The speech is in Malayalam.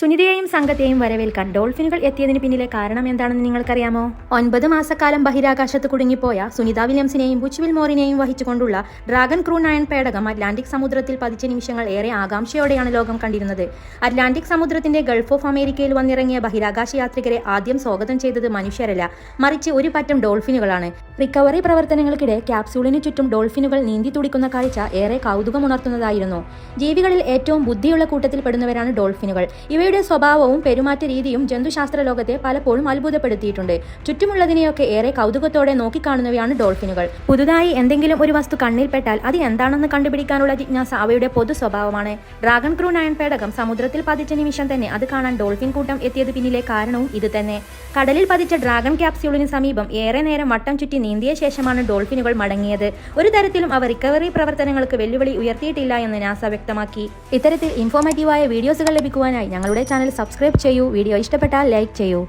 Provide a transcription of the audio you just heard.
സുനിതയെയും സംഘത്തെയും വരവേൽക്കാൻ ഡോൾഫിനുകൾ എത്തിയതിന് പിന്നിലെ കാരണം എന്താണെന്ന് നിങ്ങൾക്കറിയാമോ? ഒൻപത് മാസക്കാലം ബഹിരാകാശത്ത് കുടുങ്ങിപ്പോയ സുനിത വില്യംസിനെയും ബുച്ച്വിൽ മോറിനെയും വഹിച്ചുകൊണ്ടുള്ള ഡ്രാഗൺ ക്രൂ നയൻ പേടകം അറ്റ്ലാന്റിക് സമുദ്രത്തിൽ പതിച്ച നിമിഷങ്ങൾ ഏറെ ആകാംക്ഷയോടെയാണ് ലോകം കണ്ടിരുന്നത്. അറ്റ്ലാന്റിക് സമുദ്രത്തിന്റെ ഗൾഫ് ഓഫ് അമേരിക്കയിൽ വന്നിറങ്ങിയ ബഹിരാകാശ യാത്രികരെ ആദ്യം സ്വാഗതം ചെയ്തത് മനുഷ്യരല്ല മറിച്ച് ഒരു പറ്റം ഡോൾഫിനുകളാണ്. റിക്കവറി പ്രവർത്തനങ്ങൾക്കിടെ ക്യാപ്സ്യൂളിന് ചുറ്റും ഡോൾഫിനുകൾ നീന്തി തുടിക്കുന്ന കാഴ്ച ഏറെ കൗതുകമുണർത്തുന്നതായിരുന്നു. ജീവികളിൽ ഏറ്റവും ബുദ്ധിയുള്ള കൂട്ടത്തിൽപ്പെടുന്നവരാണ് ഡോൾഫിനുകൾ. ഇവയുടെ സ്വഭാവവും പെരുമാറ്റ രീതിയും ജന്തുശാസ്ത്ര ലോകത്തെ പലപ്പോഴും അത്ഭുതപ്പെടുത്തിയിട്ടുണ്ട്. ചുറ്റുമുള്ളതിനെയൊക്കെ ഏറെ കൗതുകത്തോടെ നോക്കിക്കാണുന്നവയാണ് ഡോൾഫിനുകൾ. പുതുതായി എന്തെങ്കിലും ഒരു വസ്തു കണ്ണിൽപ്പെട്ടാൽ അത് എന്താണെന്ന് കണ്ടുപിടിക്കാനുള്ള ജിജ്ഞാസ അവയുടെ പൊതു സ്വഭാവമാണ്. ഡ്രാഗൺ ക്രൂ നയൻ പേടകം സമുദ്രത്തിൽ പതിച്ച നിമിഷം തന്നെ അത് കാണാൻ ഡോൾഫിൻ കൂട്ടം എത്തിയത് പിന്നിലെ കാരണവും ഇത് തന്നെ. കടലിൽ പതിച്ച ഡ്രാഗൺ ക്യാപ്സ്യൂളിന് സമീപം ഏറെ നേരം വട്ടം ചുറ്റി നീന്തിയ ശേഷമാണ് ഡോൾഫിനുകൾ മടങ്ങിയത്. ഒരു തരത്തിലും അവ റിക്കവറി പ്രവർത്തനങ്ങൾക്ക് വെല്ലുവിളി ഉയർത്തിയിട്ടില്ല എന്ന് നാസ വ്യക്തമാക്കി. ഇത്തരത്തിൽ ഇൻഫോർമേറ്റീവായ വീഡിയോസുകൾ ലഭിക്കുവാനായി ഞങ്ങളുടെ ചാനൽ സബ്സ്ക്രൈബ് ചെയ്യൂ. വീഡിയോ ഇഷ്ടപ്പെട്ടാൽ ലൈക്ക് ചെയ്യൂ.